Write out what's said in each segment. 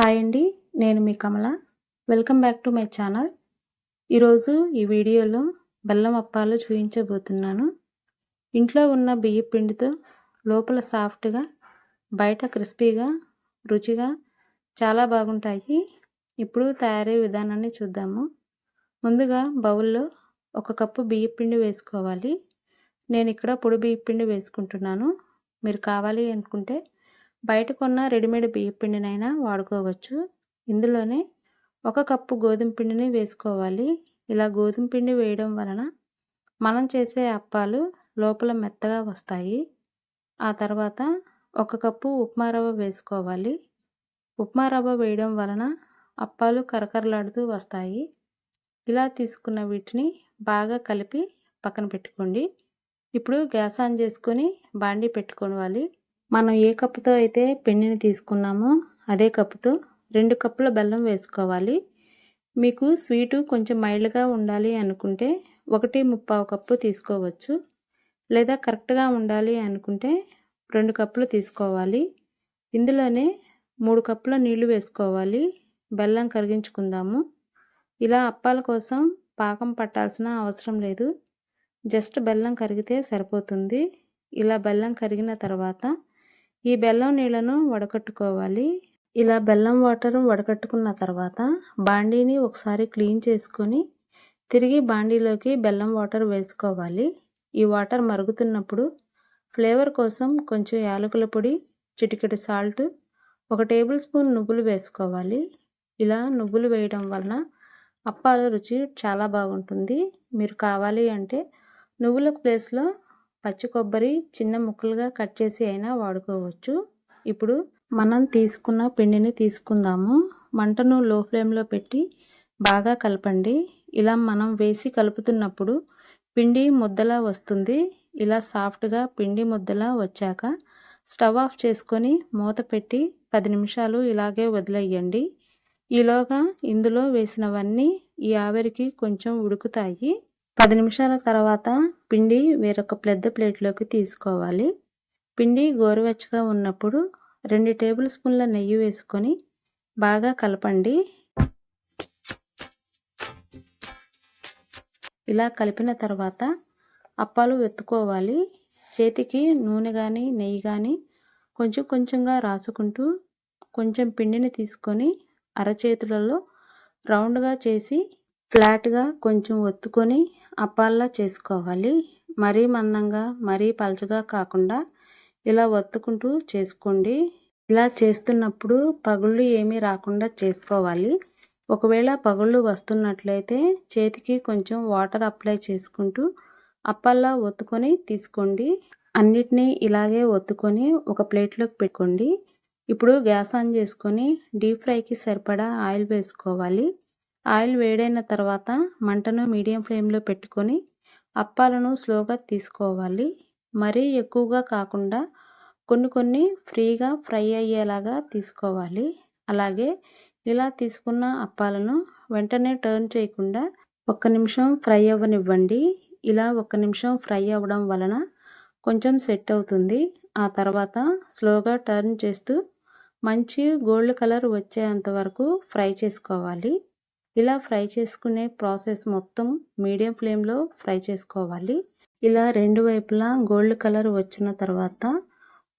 Hi అండి నేను మీ Kamala. Welcome back to my channel. ఈరోజు ఈ వీడియోలో బెల్లం అప్పాలు చూపించబోతున్నాను ఇంట్లో ఉన్న బియ్య పిండితో లోపల సాఫ్ట్గా బయట క్రిస్పీగా రుచిగా చాలా బాగుంటాయి. ఇప్పుడు తయారయ్యే విధానాన్ని చూద్దాము. ముందుగా బౌల్లో ఒక కప్పు బియ్య పిండి వేసుకోవాలి. నేను ఇక్కడ పొడి బియ్య పిండి వేసుకుంటున్నాను. మీరు కావాలి అనుకుంటే బయట కొన్న రెడీమేడ్ బియ్య పిండినైనా వాడుకోవచ్చు. ఇందులోనే ఒక కప్పు గోధుమ పిండిని వేసుకోవాలి. ఇలా గోధుమ పిండి వేయడం వలన మనం చేసే అప్పాలు లోపల మెత్తగా వస్తాయి. ఆ తర్వాత ఒక కప్పు ఉప్మా రవ్వ వేసుకోవాలి. ఉప్మా రవ్వ వేయడం వలన అప్పాలు కరకరలాడుతూ వస్తాయి. ఇలా తీసుకున్న వీటిని బాగా కలిపి పక్కన పెట్టుకోండి. ఇప్పుడు గ్యాస్ ఆన్ చేసుకొని బాండీ పెట్టుకోవాలి. మనం ఏ కప్పుతో అయితే పిండిని తీసుకున్నామో అదే కప్పుతో రెండు కప్పుల బెల్లం వేసుకోవాలి. మీకు స్వీటు కొంచెం మైల్డ్గా ఉండాలి అనుకుంటే ఒకటి ముప్పావు కప్పు తీసుకోవచ్చు. లేదా కరెక్ట్గా ఉండాలి అనుకుంటే రెండు కప్పులు తీసుకోవాలి. ఇందులోనే మూడు కప్పుల నీళ్ళు వేసుకోవాలి. బెల్లం కరిగించుకుందాము. ఇలా అప్పాల కోసం పాకం పట్టాల్సిన అవసరం లేదు. జస్ట్ బెల్లం కరిగితే సరిపోతుంది. ఇలా బెల్లం కరిగిన తర్వాత ఈ బెల్లం నీళ్ళను వడకట్టుకోవాలి. ఇలా బెల్లం వాటర్ వడకట్టుకున్న తర్వాత బాండీని ఒకసారి క్లీన్ చేసుకొని తిరిగి బాండీలోకి బెల్లం వాటర్ వేసుకోవాలి. ఈ వాటర్ మరుగుతున్నప్పుడు ఫ్లేవర్ కోసం కొంచెం యాలకుల పొడి చిటికెడు సాల్ట్ ఒక టేబుల్ స్పూన్ నువ్వులు వేసుకోవాలి. ఇలా నువ్వులు వేయడం వలన అప్పాల రుచి చాలా బాగుంటుంది. మీరు కావాలి అంటే నువ్వుల ప్లేస్లో పచ్చి కొబ్బరి చిన్న ముక్కలుగా కట్ చేసి అయినా వాడుకోవచ్చు. ఇప్పుడు మనం తీసుకున్న పిండిని తీసుకుందాము. మంటను లో ఫ్లేమ్లో పెట్టి బాగా కలపండి. ఇలా మనం వేసి కలుపుతున్నప్పుడు పిండి ముద్దలా వస్తుంది. ఇలా సాఫ్ట్గా పిండి ముద్దలా వచ్చాక స్టవ్ ఆఫ్ చేసుకొని మూత పెట్టి పది నిమిషాలు ఇలాగే వదిలేయండి. ఈలోగా ఇందులో వేసినవన్నీ ఈ ఆవిరికి కొంచెం ఉడుకుతాయి. పది నిమిషాల తర్వాత పిండి వేరొక పెద్ద ప్లేట్లోకి తీసుకోవాలి. పిండి గోరువెచ్చగా ఉన్నప్పుడు రెండు టేబుల్ స్పూన్ల నెయ్యి వేసుకొని బాగా కలపండి. ఇలా కలిపిన తర్వాత అప్పాలు వెత్తుకోవాలి చేతికి నూనె కానీ నెయ్యి కానీ కొంచెం కొంచెంగా రాసుకుంటూ కొంచెం పిండిని తీసుకొని అరచేతులలో రౌండ్గా చేసి ఫ్లాట్గా కొంచెం ఒత్తుకొని అప్పాల్లా చేసుకోవాలి. మరీ మందంగా మరీ పలచగా కాకుండా ఇలా ఒత్తుకుంటూ చేసుకోండి. ఇలా చేస్తున్నప్పుడు పగుళ్ళు ఏమీ రాకుండా చేసుకోవాలి. ఒకవేళ పగుళ్ళు వస్తున్నట్లయితే చేతికి కొంచెం వాటర్ అప్లై చేసుకుంటూ అప్పల్లా ఒత్తుకొని తీసుకోండి. అన్నిటినీ ఇలాగే ఒత్తుకొని ఒక ప్లేట్లోకి పెట్టుకోండి. ఇప్పుడు గ్యాస్ ఆన్ చేసుకొని డీప్ ఫ్రైకి సరిపడా ఆయిల్ వేసుకోవాలి. ఆయిల్ వేడైన తర్వాత మంటను మీడియం ఫ్లేమ్లో పెట్టుకొని అప్పాలను స్లోగా తీసుకోవాలి. మరీ ఎక్కువగా కాకుండా కొన్ని కొన్ని ఫ్రీగా ఫ్రై అయ్యేలాగా తీసుకోవాలి. అలాగే ఇలా తీసుకున్న అప్పాలను వెంటనే టర్న్ చేయకుండా ఒక్క నిమిషం ఫ్రై అవ్వనివ్వండి. ఇలా ఒక్క నిమిషం ఫ్రై అవ్వడం వలన కొంచెం సెట్ అవుతుంది. ఆ తర్వాత స్లోగా టర్న్ చేస్తూ మంచి గోల్డ్ కలర్ వచ్చేంత వరకు ఫ్రై చేసుకోవాలి. ఇలా ఫ్రై చేసుకునే ప్రాసెస్ మొత్తం మీడియం ఫ్లేమ్లో ఫ్రై చేసుకోవాలి. ఇలా రెండు వైపులా గోల్డ్ కలర్ వచ్చిన తర్వాత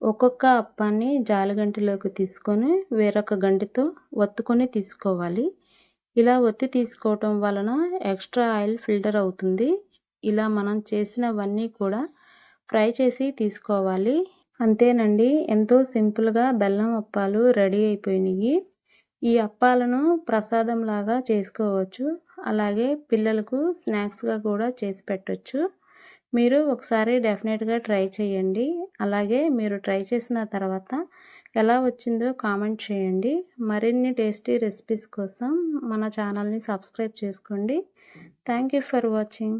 ఒక్కొక్క అప్పాన్ని జాలగంటిలోకి తీసుకొని వేరొక గంటితో ఒత్తుకొని తీసుకోవాలి. ఇలా ఒత్తి తీసుకోవటం వలన ఎక్స్ట్రా ఆయిల్ ఫిల్టర్ అవుతుంది. ఇలా మనం చేసినవన్నీ కూడా ఫ్రై చేసి తీసుకోవాలి. అంతేనండి. ఎంతో సింపుల్గా బెల్లం అప్పాలు రెడీ అయిపోయినాయి. ఈ అప్పాలను ప్రసాదంలాగా చేసుకోవచ్చు. అలాగే పిల్లలకు స్నాక్స్గా కూడా చేసి పెట్టచ్చు. మీరు ఒకసారి డెఫినెట్గా ట్రై చేయండి. అలాగే మీరు ట్రై చేసిన తర్వాత ఎలా వచ్చిందో కామెంట్ చేయండి. మరిన్ని టేస్టీ రెసిపీస్ కోసం మన ఛానల్ని సబ్స్క్రైబ్ చేసుకోండి. Thank you for watching.